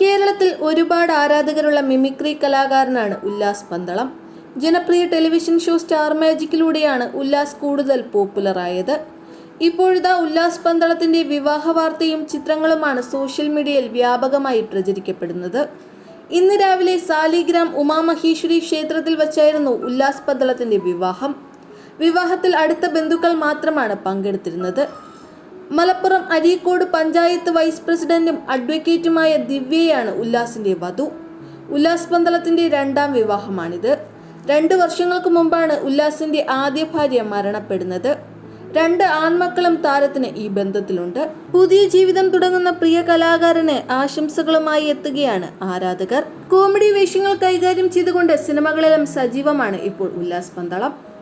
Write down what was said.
കേരളത്തിൽ ഒരുപാട് ആരാധകരുള്ള മിമിക്രി കലാകാരനാണ് ഉല്ലാസ് പന്തളം. ജനപ്രിയ ടെലിവിഷൻ ഷോ സ്റ്റാർ മാജിക്കിലൂടെയാണ് ഉല്ലാസ് കൂടുതൽ പോപ്പുലറായത്. ഇപ്പോഴിതാ ഉല്ലാസ് പന്തളത്തിന്റെ വിവാഹ വാർത്തയും ചിത്രങ്ങളുമാണ് സോഷ്യൽ മീഡിയയിൽ വ്യാപകമായി പ്രചരിക്കപ്പെടുന്നത്. ഇന്ന് രാവിലെ സാലിഗ്രാം ഉമാമഹേശ്വരി ക്ഷേത്രത്തിൽ വച്ചായിരുന്നു ഉല്ലാസ് പന്തളത്തിന്റെ വിവാഹം. വിവാഹത്തിൽ അടുത്ത ബന്ധുക്കൾ മാത്രമാണ് പങ്കെടുത്തിരുന്നത്. മലപ്പുറം അരീക്കോട് പഞ്ചായത്ത് വൈസ് പ്രസിഡന്റും അഡ്വക്കേറ്റുമായ ദിവ്യയാണ് ഉല്ലാസിന്റെ വധു. ഉല്ലാസ് പന്തളത്തിന്റെ രണ്ടാം വിവാഹമാണിത്. രണ്ട് വർഷങ്ങൾക്ക് മുമ്പാണ് ഉല്ലാസിന്റെ ആദ്യ ഭാര്യ മരണപ്പെടുന്നത്. രണ്ട് ആൺമക്കളും താരത്തിന് ഈ ബന്ധത്തിലുണ്ട്. പുതിയ ജീവിതം തുടങ്ങുന്ന പ്രിയ കലാകാരന് ആശംസകളുമായി എത്തുകയാണ് ആരാധകർ. കോമഡി വേഷങ്ങൾ കൈകാര്യം ചെയ്തുകൊണ്ട് സിനിമകളിലും സജീവമാണ് ഇപ്പോൾ ഉല്ലാസ് പന്തളം.